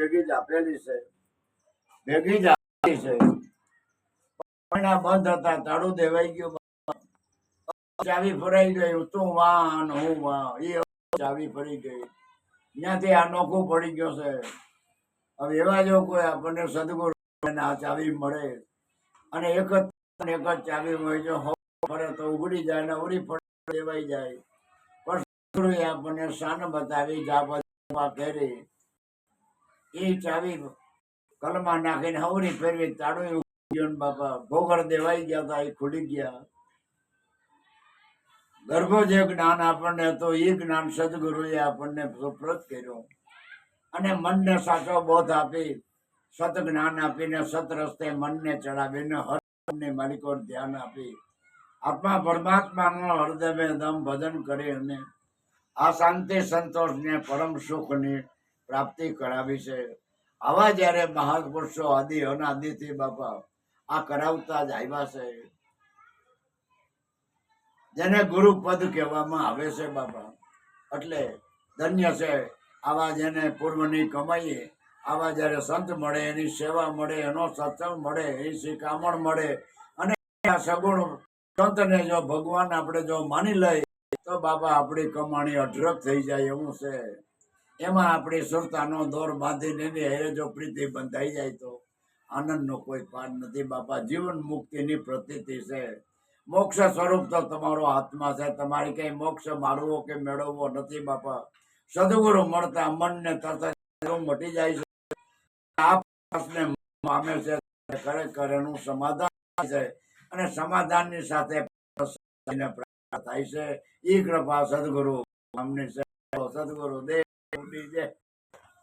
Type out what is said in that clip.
ભેગી જ આપેલી છે. ભેગી જ આપેલી છે. પણ બંધ હતા તાળું દેવાઈ ગયું. ચાવી ફરાઈ ગયું તું વાહ હું વાહ એ ચાવી ફરી ગઈ. ત્યાંથી આ નોખું પડી ગયો છે. હવે એવા જો કોઈ આપણને સદગુરુ આ ચાવી મળે. અને એક જ એક જ ચાવી હોય જો ફરે તો ઉઘડી જાય ને ઉડી ફરે દેવાઈ જાય. પણ આપણને શાન બતાવી, જાપા ફેરી એ ચાવી કલમાં નાખીને હવરી ફેરવી તાળું બાપા ભોગળ દેવાઈ ગયા હતા એ ખુલી ગયા. ગર્ભો જે જ્ઞાન આપણને હતો એ જ્ઞાન સદગુરુએ આપણને સુપ્રત કર્યો. અને મનને સાચો બોધ આપી સત જ્ઞાન આપીને સત રસ્તે મનને ચડાવીને હરને માલિકો ધ્યાન આપી. આત્મા પરમાત્માનો હૃદય દમ ભજન કરી અને આ શાંતિ સંતોષ ને પરમ સુખની પ્રાપ્તિ કરાવી છે. આવા જયારે મહાપુરુષો આદિ, અનાદિથી બાપા આ કરાવતા જ આવ્યા છે. જેને ગુરુ કહેવામાં આવે છે બાપા. એટલે ધન્ય છે આવા જેને પૂર્વની કમાઈએ, આવા જ્યારે સંત મળે, એની સેવા મળે, એનો સત્સંગ મળે, એની શિખામણ મળે, અને આ સગુણ સંતને જો ભગવાન આપણે જો માની લઈએ, તો બાપા આપણી કમાણી અઢળક થઈ જાય એવું છે. એમાં આપણી સુરતાનો દોર બાંધીને એની હેરે જો પ્રીતિ બંધાઈ જાય તો આનંદનો કોઈ પાર નથી. બાપા, જીવન મુક્તિની પ્રતીતિ છે. મોક્ષ સ્વરૂપ તો તમારો હાથમાં છે. તમારે કંઈ મોક્ષ મારવો કે મેળવવો નથી બાપા. સદગુરુ મળતા મનને તરત મટી જાય છે. આપને પામે છે. ખરેખર એનું સમાધાન છે. અને સમાધાનની સાથે થાય છે. એ કૃપા સદગુરુ અમને સદગુરુ દેવ જય